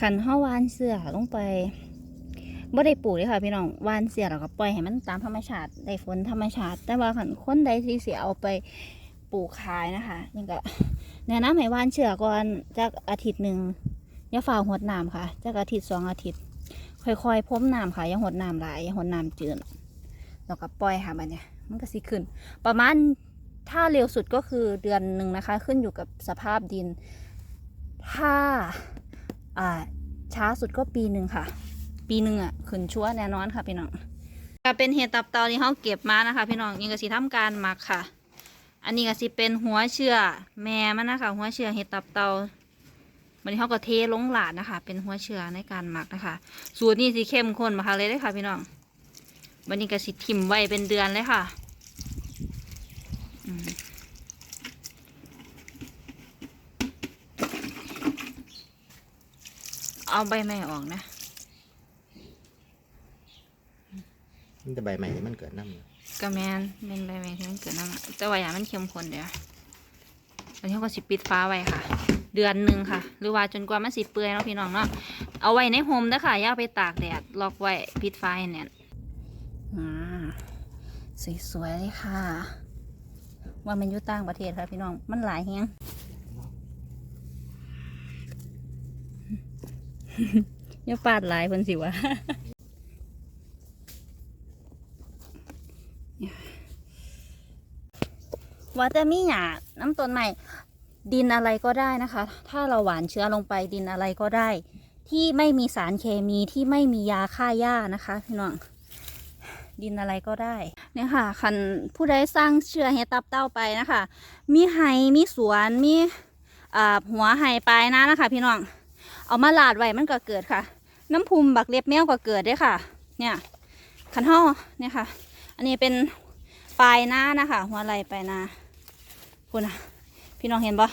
ขันเฮาวานเสือลงไปบ่ได้ปลูกเลยค่ะพี่น้องวานเสือแล้วก็ปล่อยให้มันตามธรรมชาติได้ฝนธรรมชาติ แต่ว่าขันคนใดที่เสิเอาไปปลูกขายนะคะยังก็แนะนำให้วานเสือก่อนจากอาทิตย์หนึ่งอย่าฝ่าหดน้ำค่ะจากอาทิตย์สองอาทิตย์ ค่อยๆพรมน้ำค่ะอย่าหดน้ำหลายอย่าหดน้ำจืดแล้วก็ปล่อยค่ะมันเนี่ยมันก็สิขึ้น ประมาณถ้าเร็วสุดก็คือเดือนหนึ่งนะคะ ขึ้นอยู่กับสภาพดิน ถ้า ช้าสุดก็ปีหนึ่งค่ะ ปีหนึ่งอะขึ้นชัวแน่นอนค่ะพี่น้องก็เป็นเห็ดตับเตาที่เขาเก็บมานะคะ พี่น้องนี่ก็สิทำการหมักค่ะ อันนี้ก็สิเป็นหัวเชื้อแม่มันนะคะ หัวเชื้อเห็ดตับเตาวันนี้เขาก็เทลงหลาดนะคะ เป็นหัวเชื้อในการหมักนะคะ สูตรนี้สิเข้มข้นมาค่ะเลยเลยค่ะ พี่น้องวันนี้ก็สิทิมไว้เป็นเดือนเลยค่ะ เอาใบไม้ออกนะ มันจะใบใหม่ที่มันเกิดน้ำกระแมนเป็นใบไม้ที่มันเกิดน้ำอะแต่ว่าอย่างมันเข้มข้นเดี๋ยวอันนี้เขาก็สิปิดฟ้าไว้ค่ะ เดือนหนึ่งค่ะ หรือว่าจนกว่ามันสิเปื่อยเนาะพี่น้องเนาะเอาไว้ในโฮมนะค่ะอย่าเอาไปตากแดดล็อกไว้ปิดไฟให้แน่นอ่าสวยๆเลยค่ะ ว่ามันอยู่ต่างประเทศค่ะพี่น้องมันหลายแฮง อย่าปาดหลายเพิ่นสิวะว่าจะมีหยาน้ำต้นใหม่ ดินอะไรก็ได้นะคะ ถ้าเราหวานเชื้อลงไปดินอะไรก็ได้ ที่ไม่มีสารเคมีที่ไม่มียาฆ่าหญ้านะคะพี่น้องดินอะไรก็ได้ เนี่ยค่ะ คันผู้ใดสร้างเชื้อเห็ดตับเต้าไปนะคะ มีไห่มีสวน มีหัวไห่ปลายนะนะคะ พี่น้อง เอามาลาดไว้มันก็เกิดค่ะ น้ำพุมบักเล็บแมวก็เกิดได้ค่ะ เนี่ยขันห่อเนี่ยค่ะ อันนี้เป็นปลายหน้านะคะ หัวไหล่ปลายหน้าคุณนะพี่น้องเห็นปะ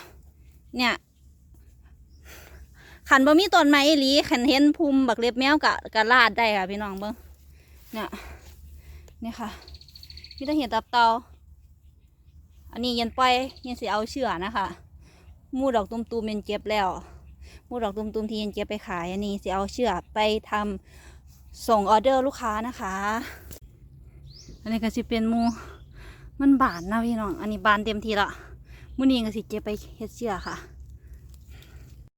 เนี่ยขันบ่มีต้นไม้อีหลีขันเห็นภูมิบักเล็บแมวกะกะลาดได้ค่ะพี่น้องเบิ้งเนี่ยเนี่ยค่ะมีแต่เห็นตับเตาอันนี้ยันปล่อยยันสิเอาเชื่อนะคะ มูดอกตุ้มๆยันเก็บแล้ว มูดอกตุ้มๆที่ยันเก็บไปขายอันนี้สิเอาเชือกไปทำส่งออเดอร์ลูกค้านะคะ อันนี้ก็สิเป็นมูมันบานนะพี่น้อง อันนี้บานเต็มทีละมูนี้ก็สิเก็บไปเฮ็ดเชือกค่ะ